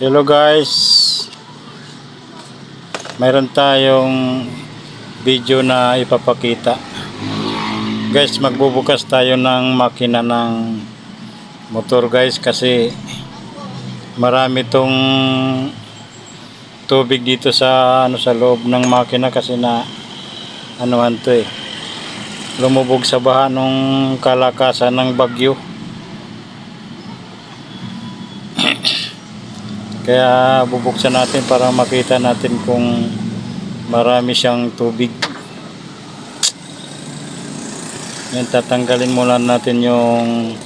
Hello guys. Mayroon tayong video na ipapakita. Guys, magbubukas tayo ng makina ng motor guys kasi marami tong tubig dito sa ano sa loob ng makina kasi na anuhan to eh. Lumubog sa baha nung kalakasan ng bagyo. Kaya bubuksan natin para makita natin kung marami siyang tubig. Yan, tatanggalin muna natin yung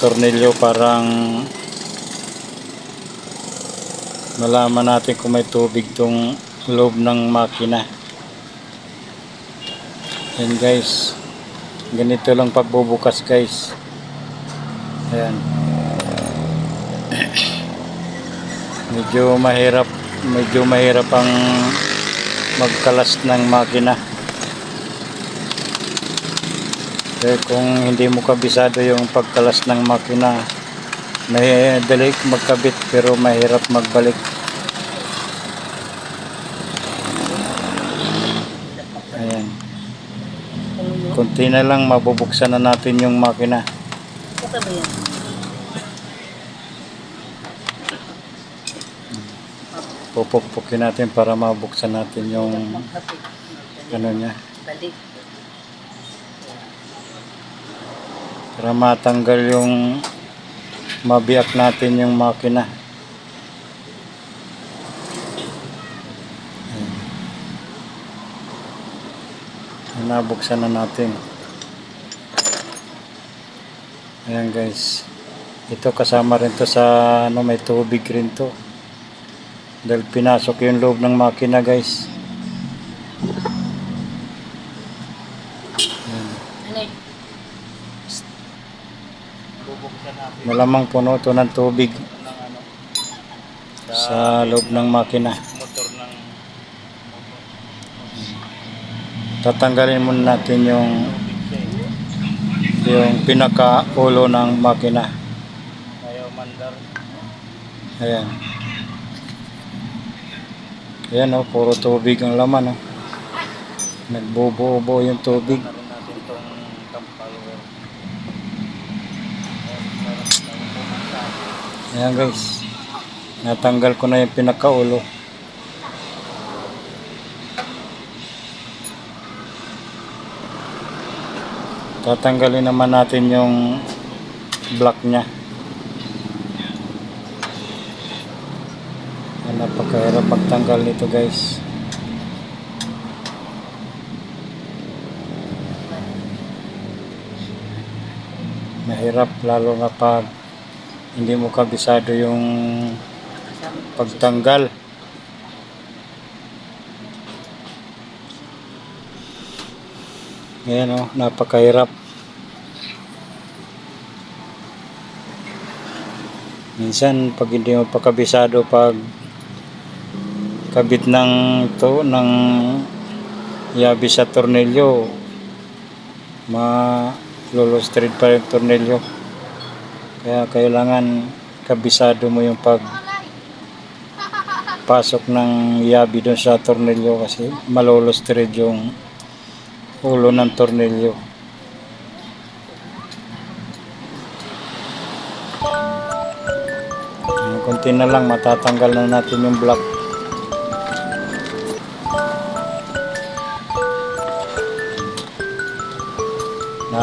tornilyo parang malaman natin kung may tubig tong loob ng makina. Yan guys. Ganito lang pagbubukas guys. Ayan. Medyo mahirap medyo mahirap ang magkalas ng makina. Kaya kung hindi mo kabisado yung pagkalas ng makina may dali magkabit pero mahirap magbalik. Ayan. Kunti na lang mabubuksan na natin yung makina. Ito ba yan? Pupukpukin natin para mabuksan natin yung ano niya. Para matanggal yung mabiyak natin yung makina. Ayan. nabuksan na natin. Ayan guys. Ito kasama rin to sa ano may tubig rin to dahil pinasok yung loob ng makina guys. Ano eh? malamang puno to ng tubig sa loob ng makina. Motor ng tatanggalin muna natin yung yung pinaka ulo ng makina. Ayan ayan o puro tubig ang laman o nagbubuo yung tubig. Ayan guys. Natanggal ko na yung pinaka ulo tatanggalin naman natin yung block nya Yan, magtanggal nito guys mahirap lalo na pag hindi mo kabisado yung pagtanggal Ayan o, napakahirap. Minsan, pag hindi mo pa kabisado, pag kabit ng to, ng yabi sa tornilyo, malulustrid pa yung tornilyo. Kaya kailangan kabisado mo yung pag pasok ng yabi doon sa tornilyo kasi malulustrid yung ulo ng tornilyo. Kunti na lang matatanggal na natin yung block.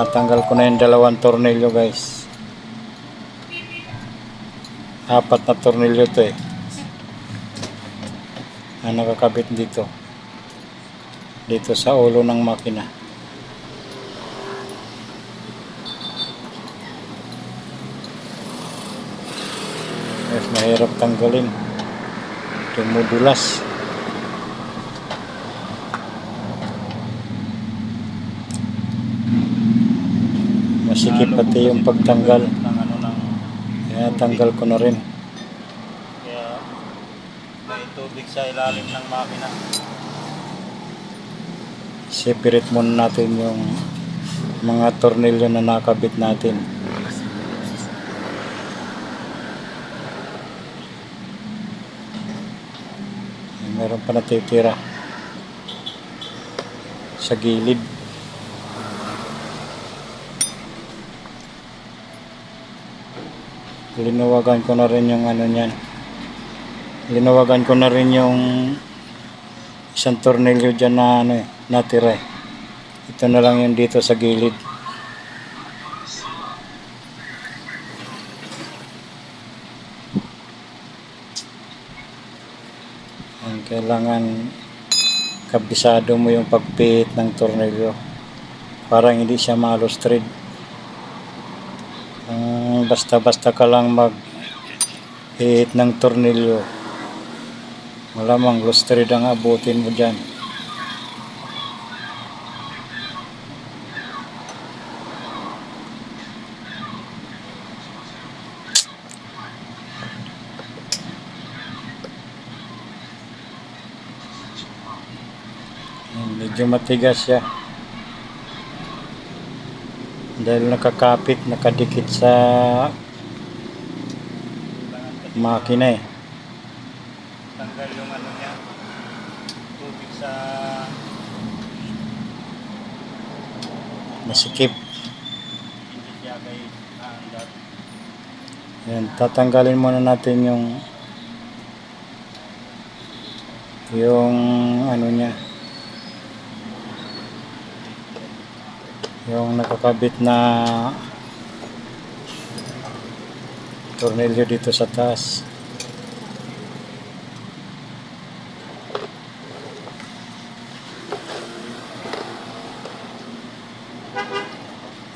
Natanggal ko na yung dalawang tornilyo guys. Apat na tornilyo to eh. Na nakakabit dito dito sa ulo ng makina. Mas mahirap tanggalin. Tumudulas. Masikip pati yung pagtanggal. ng ano ng Kaya tanggal ko na rin. kaya may tubig sa ilalim ng makina. Separate muna natin yung mga tornilyo na nakabit natin. meron pa natitira sa gilid linawagan ko na rin yung ano niyan. Linawagan ko na rin yung isang tornilyo dyan na ano eh, natira eh. ito na lang yung dito sa gilid. Ang kailangan kabisado mo yung pagpihit ng tornilyo. Parang hindi siya malustrid ang basta-basta ka lang mag hihit ng tornilyo. Malamang lustrid ang abutin mo dyan. Yan, medyo matigas siya dahil nakakapit nakadikit sa makina eh Tanggal yung ano niya. Tubig sa masikip hindi siya kay aandat. Yan, tatanggalin muna natin yung yung ano niya yung nakakabit na tornilyo dito sa taas.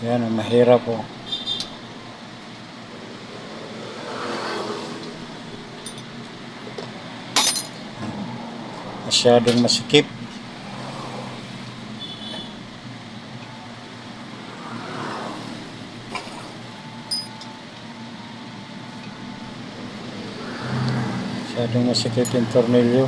Yan mahirap oh. Masyadong masikip masyadong masikip yung tornilyo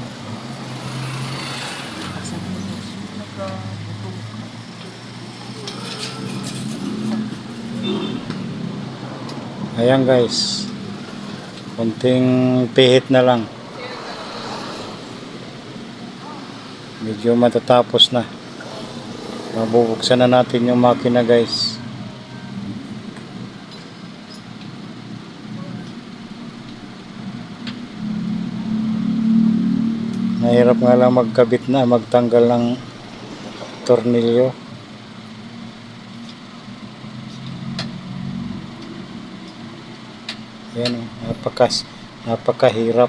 ayan guys. Kunting pihit na lang. Medyo matatapos na. Mabubuksan na natin yung makina guys nahirap nga lang magkabit na magtanggal ng tornilyo yan napakas napakahirap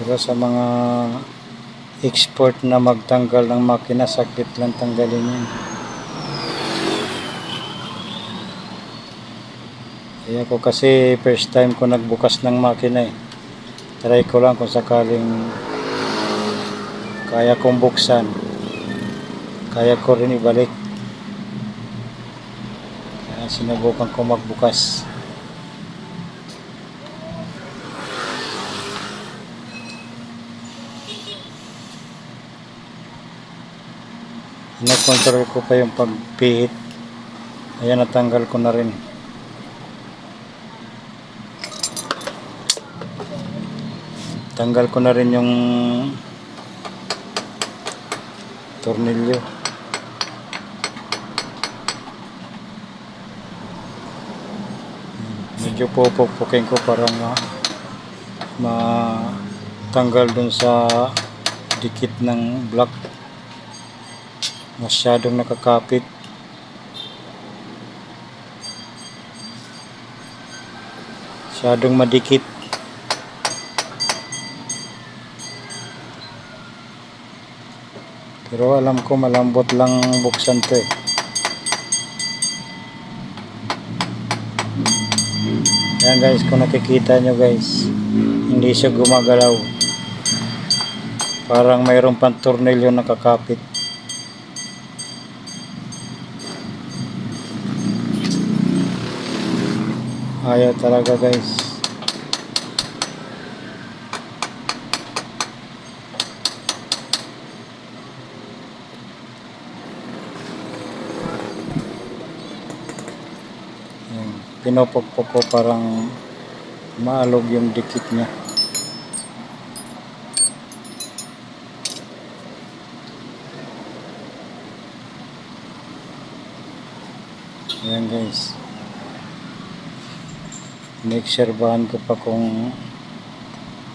Pero sa mga export na magtanggal ng makina, sakit lang tanggalin yun. Kaya ko kasi first time ko nagbukas ng makina eh. Try ko lang kung sakaling kaya kong buksan. Kaya ko rin ibalik. Kaya sinubukan ko magbukas. Nakontrol ko pa yung pagpihit. Ayan, natanggal ko na rin. Tanggal ko na rin yung tornilyo. Medyo pupukpukin ko para ma matanggal dun sa dikit ng block. Masyadong nakakapit. Masyadong madikit pero alam ko malambot lang buksan to eh Ayan guys, kung nakikita nyo guys, hindi siya gumagalaw. Parang mayroong pang tornilyo nakakapit. Ayaw talaga guys. Yan. pinupukpok ko parang maalog yung dikit niya. Ayan guys. Inexerbahan ko pa kung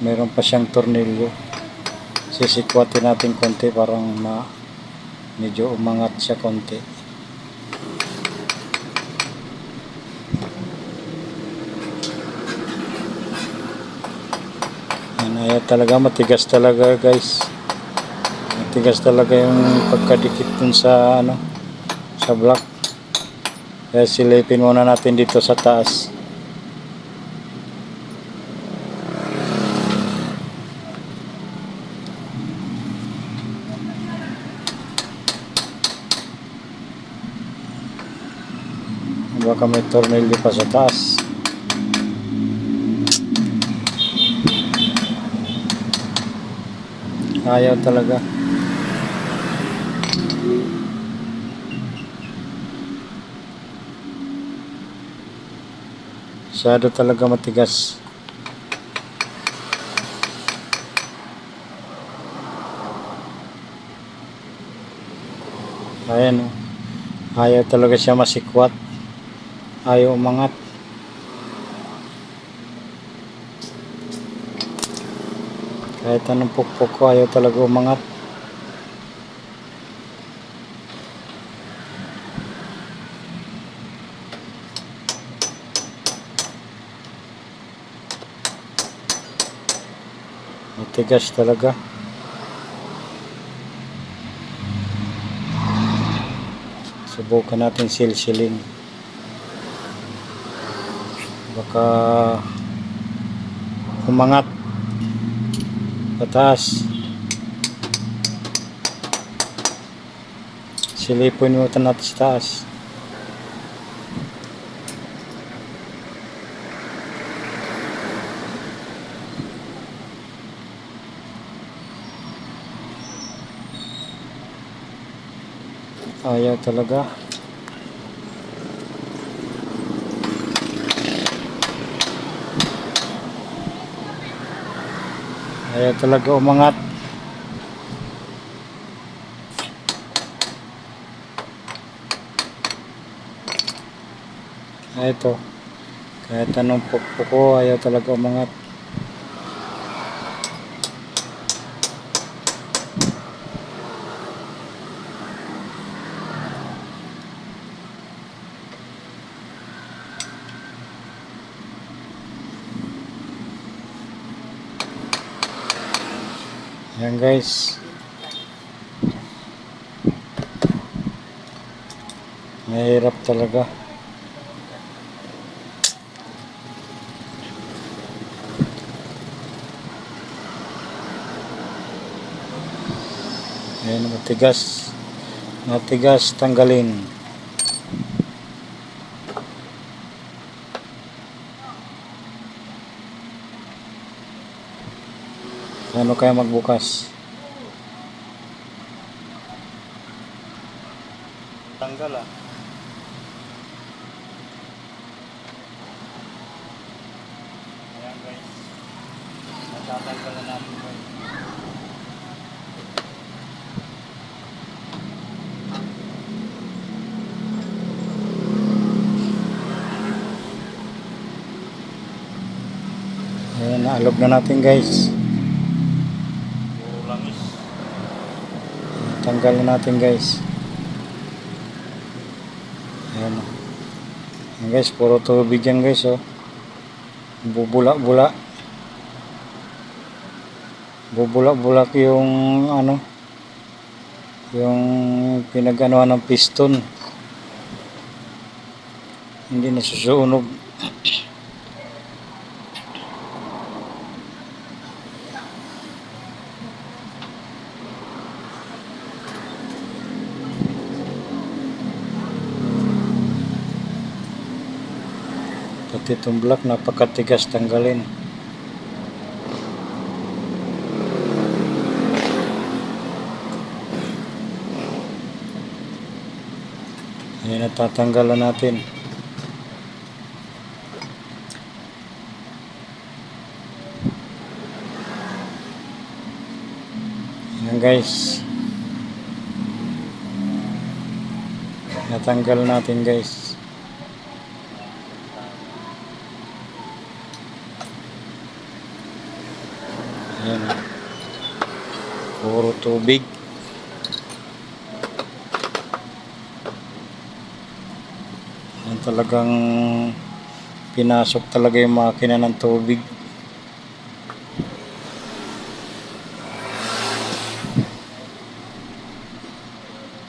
meron pa siyang tornilyo. Sisikwatin natin konti parang ma medyo umangat siya konti. Yan, ayaw talaga, matigas talaga guys. Matigas talaga yung pagkadikit dun sa ano, sa block. Kaya silipin muna natin dito sa taas. Baka may tornilyo pa sa taas. Ayaw talaga. Masyado talaga matigas. Ayan o. Ayaw talaga siya masikwat. Ayaw umangat. Kahit anong pukpok ko, ayaw talaga umangat. Matigas talaga. Subukan natin silsilin. Baka umangat pataas. Silipin mo ito natin sa taas. Ayaw talaga. Ayaw talaga umangat. Ah, ito. Kahit anong pukpok ko, ayaw talaga umangat. Yan guys. Mahirap talaga. Ayan, matigas. Matigas, tanggalin. Ano kaya magbukas? Tanggal ah. Ayan guys. Natatanggal na natin guys. Ayan, naalog na natin guys. Puro langis. Tanggal na natin guys. Ayan. o. Ayan guys, puro tubig yan guys oh. Bubula-bula. Bubulak-bulak yung ano yung pinag-anuhan ng piston. Hindi nasusunog. pati itong black napakatigas tanggalin. Ayan natatanggalan natin. Ayan guys. Natanggal natin guys. Puro tubig. Yan talagang pinasok talaga yung makina ng tubig.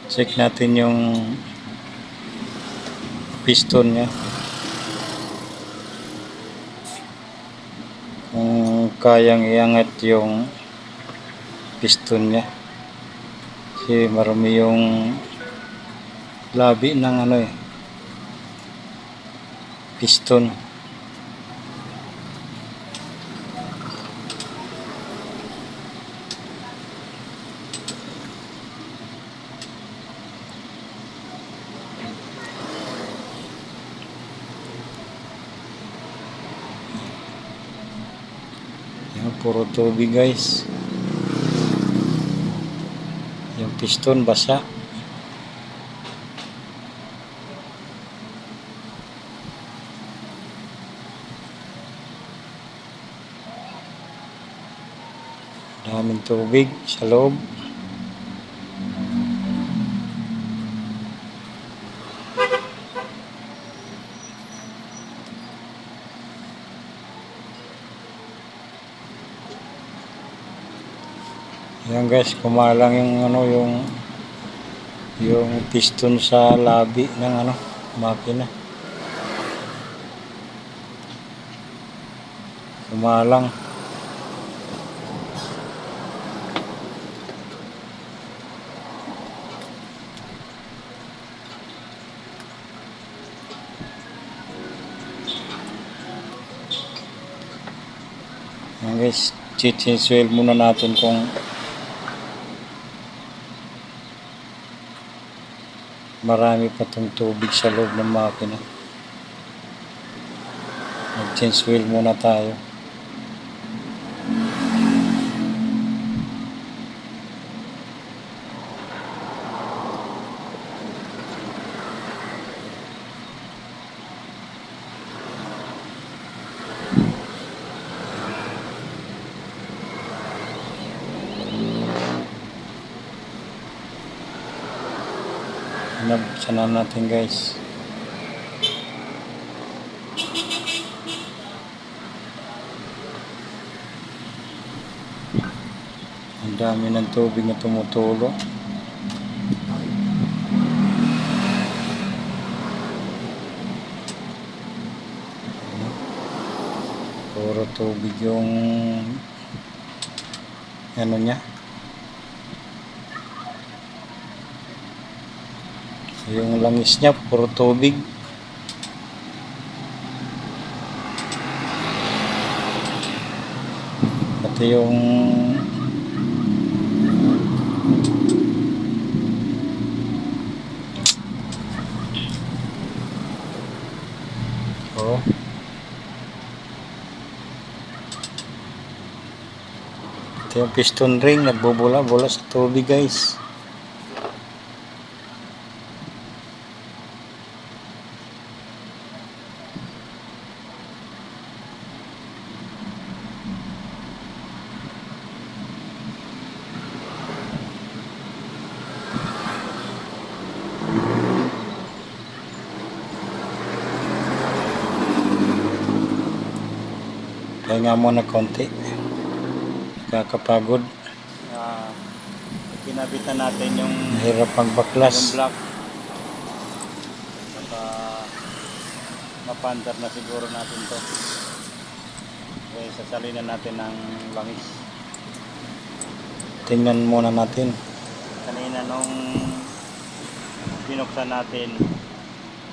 Check natin yung piston niya. Kung kayang iangat yung piston niya. Kasi marami yung labi ng ano eh. Piston. Yan, puro tubig guys. Yung piston basa. Daming tubig sa loob. Yan guys, kumalang yung ano yung yung piston sa labi ng ano makina. Kumalang. Guys, chichinswell muna natin kung marami pa tong tubig sa loob ng makina. Mag-change wheel muna tayo. Nabuksan na natin guys. Ang dami ng tubig na tumutulo. Puro tubig yung ano niya. Yung langis niya, puro tubig. Pati yung Oh. Ito yung piston ring, nagbubula-bula sa tubig guys. Pahinga muna konti. Nakakapagod. Ah, kinabitan natin yung Mahirap ang yung block. Baka mapandar na siguro natin to. Okay, sasalinan natin ng langis. Tingnan muna natin. Kanina nung binuksan natin,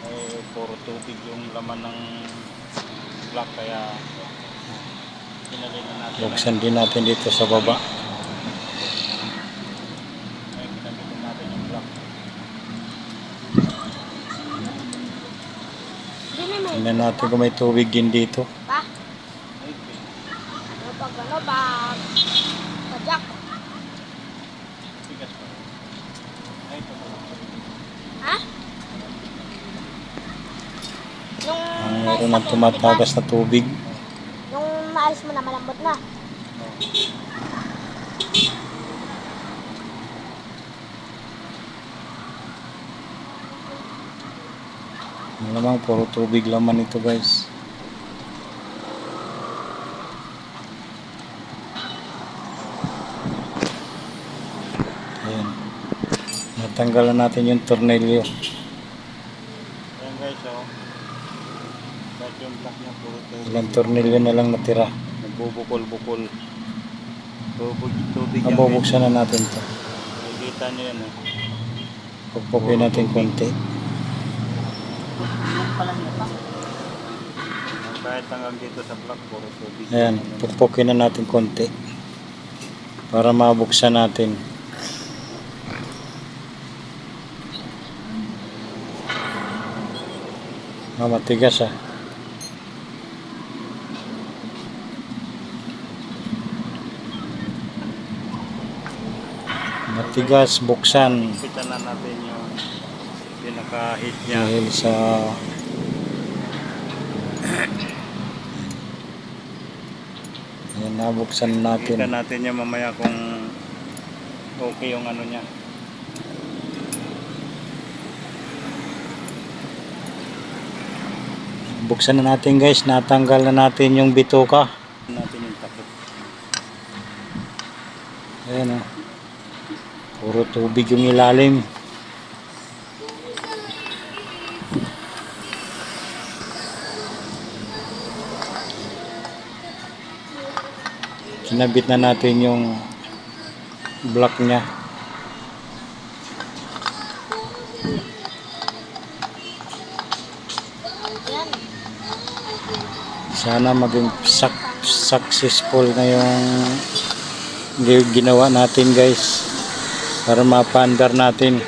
eh, puro tubig yung laman ng block kaya. Buksan din natin dito sa baba. Tingnan natin kung may tubig din dito. Ay, ano ano Ang meron ng tumatagas na tubig. Maalis mo na, malambot na. Malamang puro tubig laman ito guys. Ayan. Natanggalan natin yung tornilyo. Ayan guys, oh. Kahit yung black niya, puro tubig. Ilang tornilyo na lang natira. Nagbubukol-bukol. Tubig, tubig yan, Mabubuksan na natin to. Nakikita niyo yan, oh. Pagpukin natin konti. Pa. Kahit hanggang dito sa black, puro tubig. Ayan, pupukpukin na natin konti. Para mabuksan natin. Ah, matigas ah. Matigas, buksan. Kita na natin yung pinaka-hit niya. Dahil sa Ayan, nabuksan Kita natin. natin yung mamaya kung okay yung ano niya. Buksan na natin guys, natanggal na natin yung bituka. natin yung takip. Ayan o. Puro tubig yung ilalim. Kinabit na natin yung block niya. Sana maging successful na yung gi- ginawa natin guys. Para mapandar natin.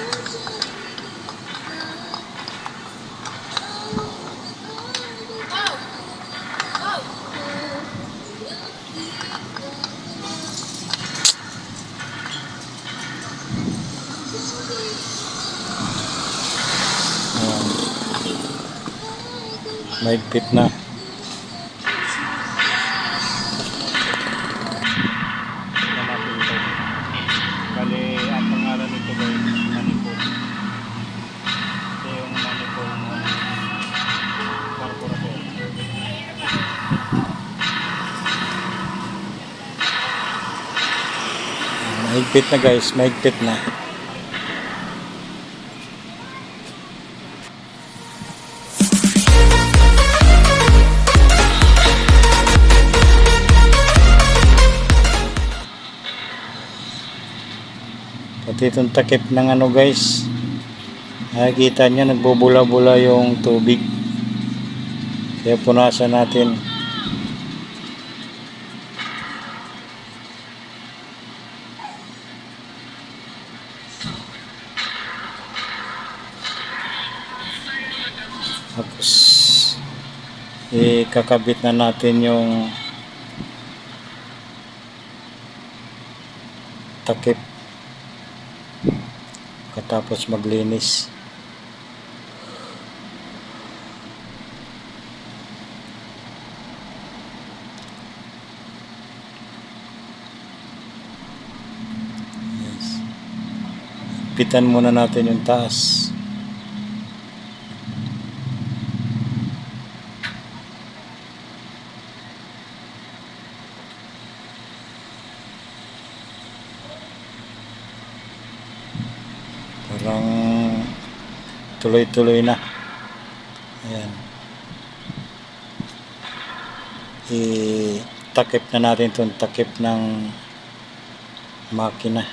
Ayan. Mahigpit na. Mahigpit na guys, mahigpit na. Pati itong takip ng ano guys. Nakikita niya nagbubula-bula yung tubig. Kaya punasan natin. Tapos ikakabit na natin yung takip katapos maglinis. Yes. Pitan muna natin yung taas. Parang tuloy-tuloy na. Ayan. I-takip na natin itong takip ng makina.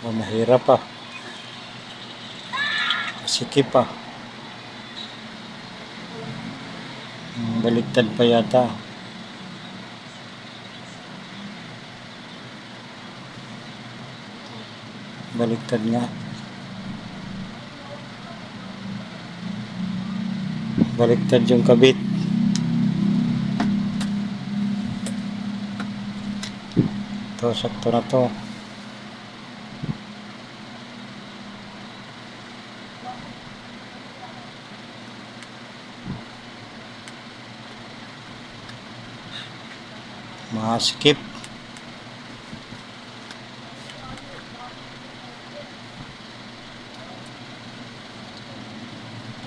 O, mahirap pa. Sikip pa. Hmm, Baligtad pa yata. Baligtad nga. Baligtad yung kabit. Ito, sakto na to. Maskip. Eh,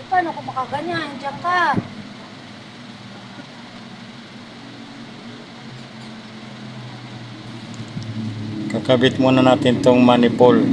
paano kung makaganyan? Diyan ka. Kakabit muna natin tong manifold.